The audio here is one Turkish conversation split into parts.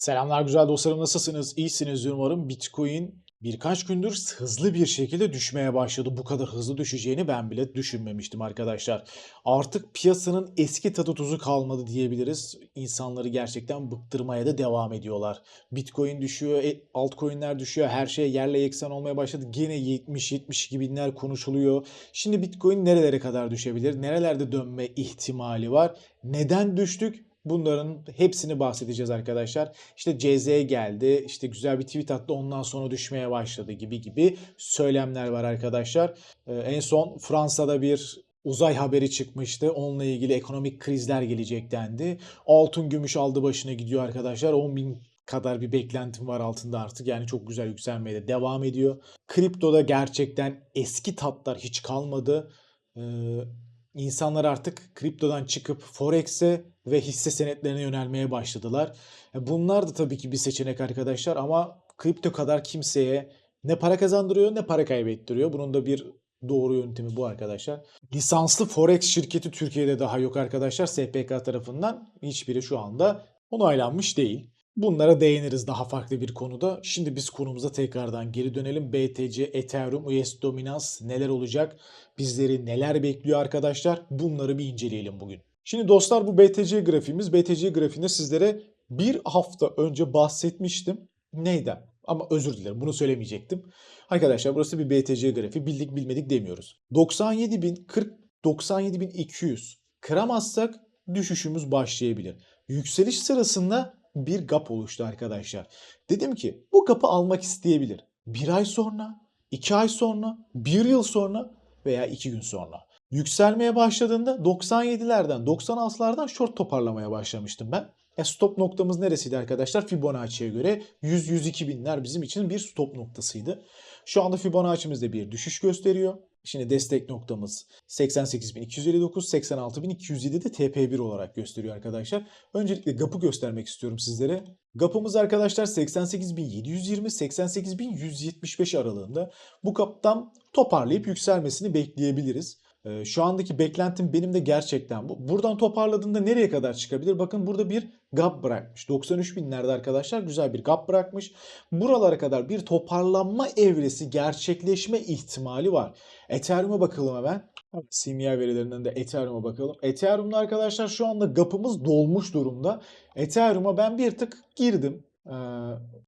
Selamlar güzel dostlarım nasılsınız? İyisiniz umarım. Bitcoin birkaç gündür hızlı bir şekilde düşmeye başladı. Bu kadar hızlı düşeceğini ben bile düşünmemiştim arkadaşlar. Artık piyasanın eski tadı tuzu kalmadı diyebiliriz. İnsanları gerçekten bıktırmaya da devam ediyorlar. Bitcoin düşüyor, e, altcoin'ler düşüyor. Her şey yerle yeksan olmaya başladı. Gene 70-72 binler konuşuluyor. Şimdi Bitcoin nerelere kadar düşebilir? Nerelerde dönme ihtimali var? Neden düştük? Bunların hepsini bahsedeceğiz arkadaşlar. İşte CZ geldi, işte güzel bir tweet attı ondan sonra düşmeye başladı gibi gibi söylemler var arkadaşlar. Ee, en son Fransa'da bir uzay haberi çıkmıştı. Onunla ilgili ekonomik krizler gelecek dendi. Altın gümüş aldı başına gidiyor arkadaşlar. 10 bin kadar bir beklentim var altında artık. Yani çok güzel yükselmeye de devam ediyor. Kriptoda gerçekten eski tatlar hiç kalmadı. Ee, İnsanlar artık kriptodan çıkıp Forex'e ve hisse senetlerine yönelmeye başladılar. E, Bunlar da tabii ki bir seçenek arkadaşlar ama kripto kadar kimseye ne para kazandırıyor ne para kaybettiriyor. Bunun da bir doğru yöntemi bu arkadaşlar. Lisanslı Forex şirketi Türkiye'de daha yok arkadaşlar. SPK tarafından hiçbiri şu anda onaylanmış değil. Bunlara değiniriz daha farklı bir konuda. Şimdi biz konumuza tekrardan geri dönelim. BTC, Ethereum, US Dominans neler olacak? Bizleri neler bekliyor arkadaşlar? Bunları bir inceleyelim bugün. Şimdi dostlar bu BTC grafiğimiz. BTC grafiğinde sizlere bir hafta önce bahsetmiştim. Neyden? Ama özür dilerim bunu söylemeyecektim. Arkadaşlar burası bir BTC grafiği. Bildik bilmedik demiyoruz. 97.040, 97.200 kıramazsak düşüşümüz başlayabilir. Yükseliş sırasında bir gap oluştu arkadaşlar. Dedim ki bu gapı almak isteyebilir. Bir ay sonra, iki ay sonra, bir yıl sonra veya iki gün sonra. Yükselmeye başladığında 97'lerden 96'lardan short toparlamaya başlamıştım ben. E stop noktamız neresiydi arkadaşlar? Fibonacci'ye göre 100-102 binler bizim için bir stop noktasıydı. Şu anda Fibonacci'mizde bir düşüş gösteriyor. Şimdi destek noktamız 88.259, 86.207 de TP1 olarak gösteriyor arkadaşlar. Öncelikle gap'ı göstermek istiyorum sizlere. Gap'ımız arkadaşlar 88.720, 88.175 aralığında. Bu gap'tan toparlayıp yükselmesini bekleyebiliriz. Ee, Şu andaki beklentim benim de gerçekten bu. Buradan toparladığında nereye kadar çıkabilir? Bakın burada bir gap bırakmış. 93 binlerde arkadaşlar güzel bir gap bırakmış. Buralara kadar bir toparlanma evresi gerçekleşme ihtimali var. Ethereum'a bakalım hemen. Simya verilerinden de Ethereum'a bakalım. Ethereum'da arkadaşlar şu anda gapımız dolmuş durumda. Ethereum'a ben bir tık girdim. Ee,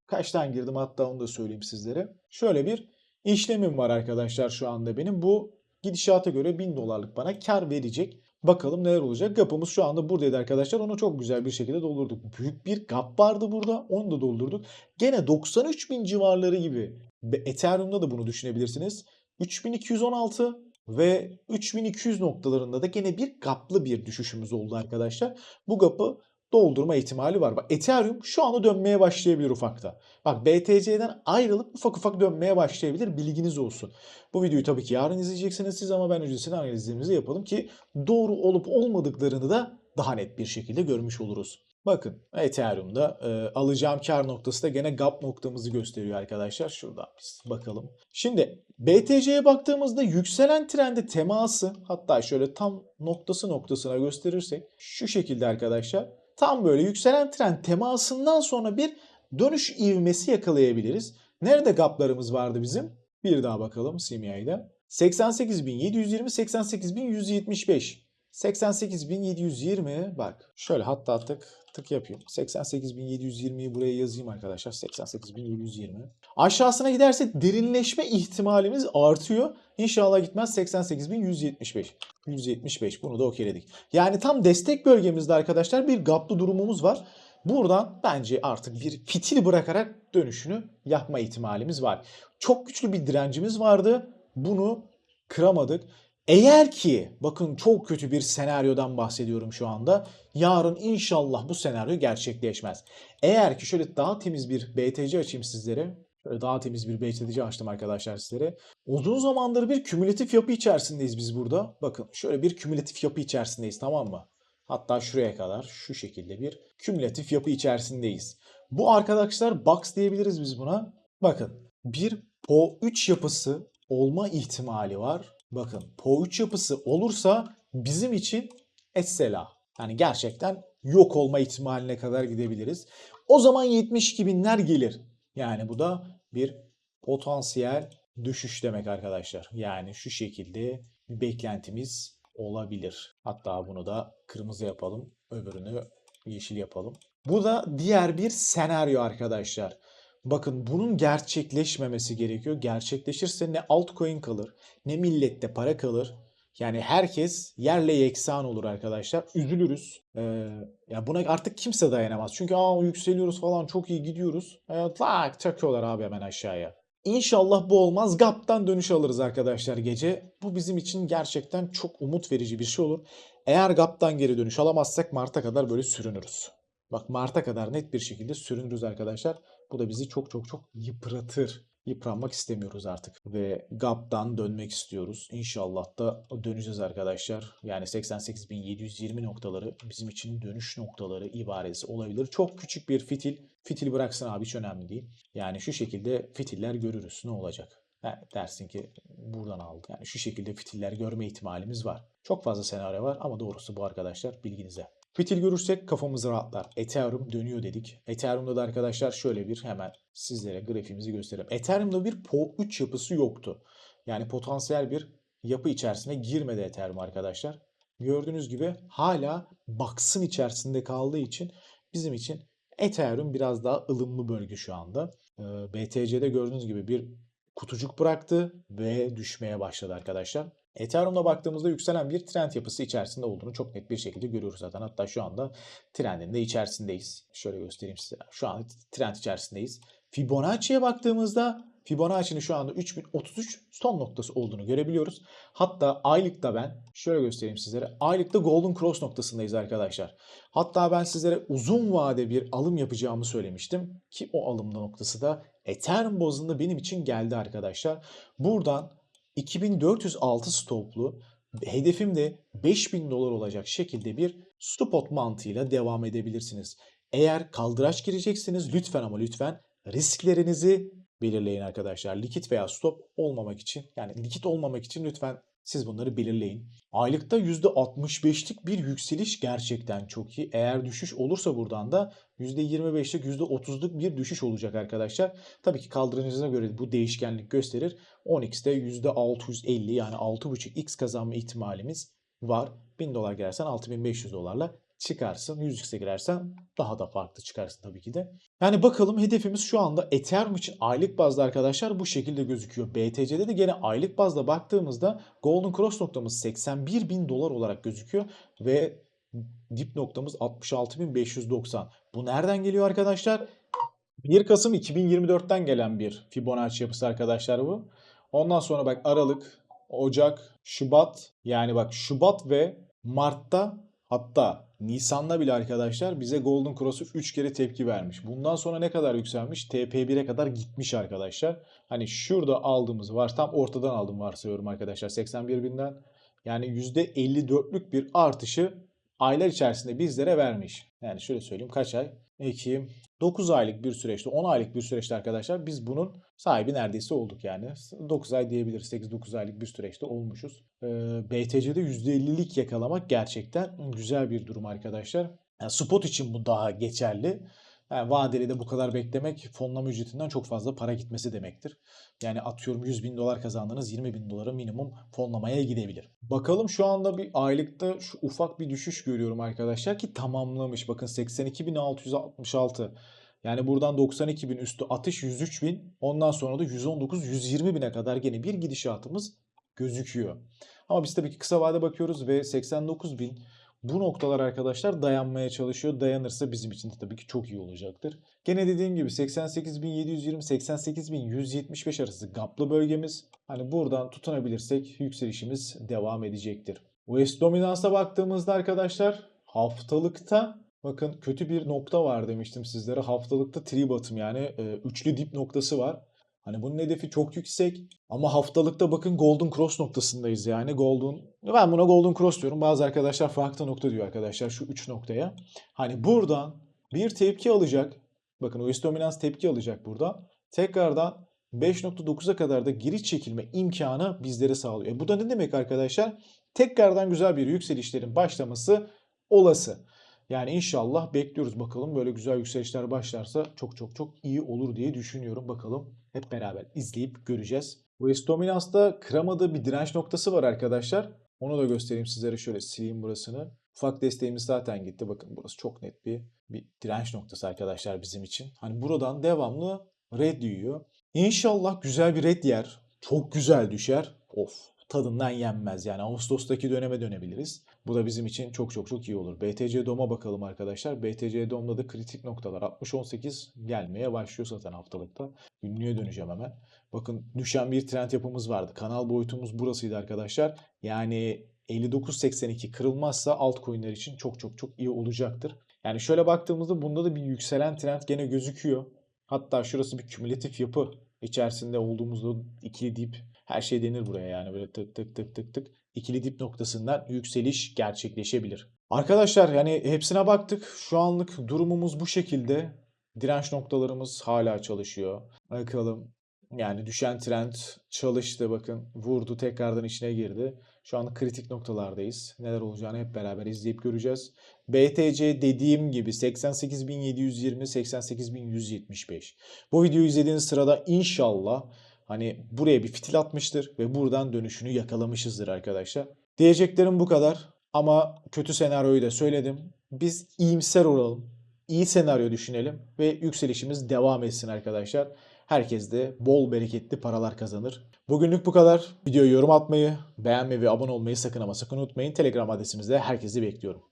kaçtan girdim hatta onu da söyleyeyim sizlere. Şöyle bir işlemim var arkadaşlar şu anda benim. Bu gidişata göre 1000 dolarlık bana kar verecek. Bakalım neler olacak. Gap'ımız şu anda buradaydı arkadaşlar. Onu çok güzel bir şekilde doldurduk. Büyük bir gap vardı burada. Onu da doldurduk. Gene 93 bin civarları gibi. Ethereum'da da bunu düşünebilirsiniz. 3216 ve 3200 noktalarında da gene bir gaplı bir düşüşümüz oldu arkadaşlar. Bu gapı doldurma ihtimali var. Bak Ethereum şu anda dönmeye başlayabilir ufakta. Bak BTC'den ayrılıp ufak ufak dönmeye başlayabilir. Bilginiz olsun. Bu videoyu tabii ki yarın izleyeceksiniz siz ama ben öncesinde analizlerimizi yapalım ki doğru olup olmadıklarını da daha net bir şekilde görmüş oluruz. Bakın Ethereum'da e, alacağım kar noktası da gene gap noktamızı gösteriyor arkadaşlar. Şuradan biz bakalım. Şimdi BTC'ye baktığımızda yükselen trende teması hatta şöyle tam noktası noktasına gösterirsek şu şekilde arkadaşlar. Tam böyle yükselen trend temasından sonra bir dönüş ivmesi yakalayabiliriz. Nerede gaplarımız vardı bizim? Bir daha bakalım CME'de. 88.720, 88.175. 88.720 bak şöyle hatta tık tık yapayım. 88.720'yi buraya yazayım arkadaşlar. 88.720. Aşağısına giderse derinleşme ihtimalimiz artıyor. İnşallah gitmez 88.175. 175 bunu da okeyledik. Yani tam destek bölgemizde arkadaşlar bir gaplı durumumuz var. Buradan bence artık bir fitil bırakarak dönüşünü yapma ihtimalimiz var. Çok güçlü bir direncimiz vardı. Bunu kıramadık. Eğer ki bakın çok kötü bir senaryodan bahsediyorum şu anda. Yarın inşallah bu senaryo gerçekleşmez. Eğer ki şöyle daha temiz bir BTC açayım sizlere. Şöyle daha temiz bir BTC açtım arkadaşlar sizlere. Uzun zamandır bir kümülatif yapı içerisindeyiz biz burada. Bakın şöyle bir kümülatif yapı içerisindeyiz tamam mı? Hatta şuraya kadar şu şekilde bir kümülatif yapı içerisindeyiz. Bu arkadaşlar box diyebiliriz biz buna. Bakın bir PO3 yapısı olma ihtimali var. Bakın PO3 yapısı olursa bizim için essela. Yani gerçekten yok olma ihtimaline kadar gidebiliriz. O zaman 72 binler gelir. Yani bu da bir potansiyel düşüş demek arkadaşlar. Yani şu şekilde bir beklentimiz olabilir. Hatta bunu da kırmızı yapalım. Öbürünü yeşil yapalım. Bu da diğer bir senaryo arkadaşlar. Bakın bunun gerçekleşmemesi gerekiyor. Gerçekleşirse ne altcoin kalır ne millette para kalır. Yani herkes yerle yeksan olur arkadaşlar. Üzülürüz. Ee, ya buna artık kimse dayanamaz. Çünkü aa yükseliyoruz falan çok iyi gidiyoruz. Evet, tak çakıyorlar abi hemen aşağıya. İnşallah bu olmaz. GAP'tan dönüş alırız arkadaşlar gece. Bu bizim için gerçekten çok umut verici bir şey olur. Eğer GAP'tan geri dönüş alamazsak Mart'a kadar böyle sürünürüz. Bak Mart'a kadar net bir şekilde sürünürüz arkadaşlar. Bu da bizi çok çok çok yıpratır. Yıpranmak istemiyoruz artık. Ve GAP'tan dönmek istiyoruz. İnşallah da döneceğiz arkadaşlar. Yani 88.720 noktaları bizim için dönüş noktaları ibaresi olabilir. Çok küçük bir fitil. Fitil bıraksın abi hiç önemli değil. Yani şu şekilde fitiller görürüz. Ne olacak? Ha, dersin ki buradan aldık. Yani şu şekilde fitiller görme ihtimalimiz var. Çok fazla senaryo var ama doğrusu bu arkadaşlar bilginize. Fitil görürsek kafamız rahatlar. Ethereum dönüyor dedik. Ethereum'da da arkadaşlar şöyle bir hemen sizlere grafiğimizi göstereyim. Ethereum'da bir PO3 yapısı yoktu. Yani potansiyel bir yapı içerisine girmedi Ethereum arkadaşlar. Gördüğünüz gibi hala box'ın içerisinde kaldığı için bizim için Ethereum biraz daha ılımlı bölge şu anda. Ee, BTC'de gördüğünüz gibi bir kutucuk bıraktı ve düşmeye başladı arkadaşlar. Ethereum'da baktığımızda yükselen bir trend yapısı içerisinde olduğunu çok net bir şekilde görüyoruz zaten. Hatta şu anda trendin de içerisindeyiz. Şöyle göstereyim size. Şu an trend içerisindeyiz. Fibonacci'ye baktığımızda Fibonacci'nin şu anda 3033 son noktası olduğunu görebiliyoruz. Hatta aylıkta ben şöyle göstereyim sizlere. Aylıkta Golden Cross noktasındayız arkadaşlar. Hatta ben sizlere uzun vade bir alım yapacağımı söylemiştim. Ki o alım noktası da Ethereum bazında benim için geldi arkadaşlar. Buradan 2406 stoplu hedefim de 5000 dolar olacak şekilde bir spot mantığıyla devam edebilirsiniz. Eğer kaldıraç gireceksiniz lütfen ama lütfen risklerinizi belirleyin arkadaşlar. Likit veya stop olmamak için yani likit olmamak için lütfen siz bunları belirleyin. Aylıkta %65'lik bir yükseliş gerçekten çok iyi. Eğer düşüş olursa buradan da %25'lik %30'luk bir düşüş olacak arkadaşlar. Tabii ki kaldırıcınıza göre bu değişkenlik gösterir. 10x'te %650 yani 6.5x kazanma ihtimalimiz var. 1000 dolar girersen 6500 dolarla çıkarsın. 100x'e girersen daha da farklı çıkarsın tabii ki de. Yani bakalım hedefimiz şu anda Ethereum için aylık bazda arkadaşlar bu şekilde gözüküyor. BTC'de de gene aylık bazda baktığımızda Golden Cross noktamız 81 bin dolar olarak gözüküyor ve dip noktamız 66.590. Bu nereden geliyor arkadaşlar? 1 Kasım 2024'ten gelen bir Fibonacci yapısı arkadaşlar bu. Ondan sonra bak Aralık, Ocak, Şubat yani bak Şubat ve Mart'ta hatta Nisan'da bile arkadaşlar bize Golden Cross'u 3 kere tepki vermiş. Bundan sonra ne kadar yükselmiş? TP1'e kadar gitmiş arkadaşlar. Hani şurada aldığımız var. Tam ortadan aldım varsayıyorum arkadaşlar 81 binden. Yani %54'lük bir artışı aylar içerisinde bizlere vermiş. Yani şöyle söyleyeyim kaç ay? Ekim, 9 aylık bir süreçte, 10 aylık bir süreçte arkadaşlar biz bunun sahibi neredeyse olduk yani. 9 ay diyebiliriz. 8-9 aylık bir süreçte olmuşuz. Ee, BTC'de %50'lik yakalamak gerçekten güzel bir durum arkadaşlar. Yani spot için bu daha geçerli. Yani vadeli de bu kadar beklemek fonlama ücretinden çok fazla para gitmesi demektir. Yani atıyorum 100 bin dolar kazandınız 20 bin dolara minimum fonlamaya gidebilir. Bakalım şu anda bir aylıkta şu ufak bir düşüş görüyorum arkadaşlar ki tamamlamış. Bakın 82.666. Yani buradan 92 bin üstü atış 103 bin. Ondan sonra da 119-120 bine kadar gene bir gidişatımız gözüküyor. Ama biz tabii ki kısa vade bakıyoruz ve 89 bin bu noktalar arkadaşlar dayanmaya çalışıyor. Dayanırsa bizim için de tabii ki çok iyi olacaktır. Gene dediğim gibi 88.720-88.175 arası gaplı bölgemiz. Hani buradan tutunabilirsek yükselişimiz devam edecektir. US dominansa baktığımızda arkadaşlar haftalıkta bakın kötü bir nokta var demiştim sizlere. Haftalıkta tri batım yani e, üçlü dip noktası var. Hani bunun hedefi çok yüksek ama haftalıkta bakın Golden Cross noktasındayız yani. Golden ben buna Golden Cross diyorum. Bazı arkadaşlar farklı nokta diyor arkadaşlar şu 3 noktaya. Hani buradan bir tepki alacak. Bakın US dominans tepki alacak burada. Tekrardan 5.9'a kadar da geri çekilme imkanı bizlere sağlıyor. E bu da ne demek arkadaşlar? Tekrardan güzel bir yükselişlerin başlaması olası. Yani inşallah bekliyoruz bakalım böyle güzel yükselişler başlarsa çok çok çok iyi olur diye düşünüyorum. Bakalım hep beraber izleyip göreceğiz. Bu Estominas'ta kıramadığı bir direnç noktası var arkadaşlar. Onu da göstereyim sizlere şöyle sileyim burasını. Ufak desteğimiz zaten gitti. Bakın burası çok net bir bir direnç noktası arkadaşlar bizim için. Hani buradan devamlı red yiyor. İnşallah güzel bir red yer. Çok güzel düşer. Of tadından yenmez. Yani Ağustos'taki döneme dönebiliriz. Bu da bizim için çok çok çok iyi olur. BTC DOM'a bakalım arkadaşlar. BTC DOM'da da kritik noktalar 60-18 gelmeye başlıyor zaten haftalıkta. Günlüğe döneceğim hemen. Bakın düşen bir trend yapımız vardı. Kanal boyutumuz burasıydı arkadaşlar. Yani 59.82 kırılmazsa altcoin'ler için çok çok çok iyi olacaktır. Yani şöyle baktığımızda bunda da bir yükselen trend gene gözüküyor. Hatta şurası bir kümülatif yapı içerisinde olduğumuzda ikili dip her şey denir buraya yani böyle tık tık tık tık tık ikili dip noktasından yükseliş gerçekleşebilir. Arkadaşlar yani hepsine baktık. Şu anlık durumumuz bu şekilde. Direnç noktalarımız hala çalışıyor. Bakalım yani düşen trend çalıştı bakın vurdu tekrardan içine girdi. Şu anda kritik noktalardayız. Neler olacağını hep beraber izleyip göreceğiz. BTC dediğim gibi 88.720 88.175. Bu videoyu izlediğiniz sırada inşallah hani buraya bir fitil atmıştır ve buradan dönüşünü yakalamışızdır arkadaşlar. Diyeceklerim bu kadar ama kötü senaryoyu da söyledim. Biz iyimser olalım. iyi senaryo düşünelim ve yükselişimiz devam etsin arkadaşlar. Herkes de bol bereketli paralar kazanır. Bugünlük bu kadar. Videoyu yorum atmayı, beğenmeyi ve abone olmayı sakın ama sakın unutmayın. Telegram adresimizde herkesi bekliyorum.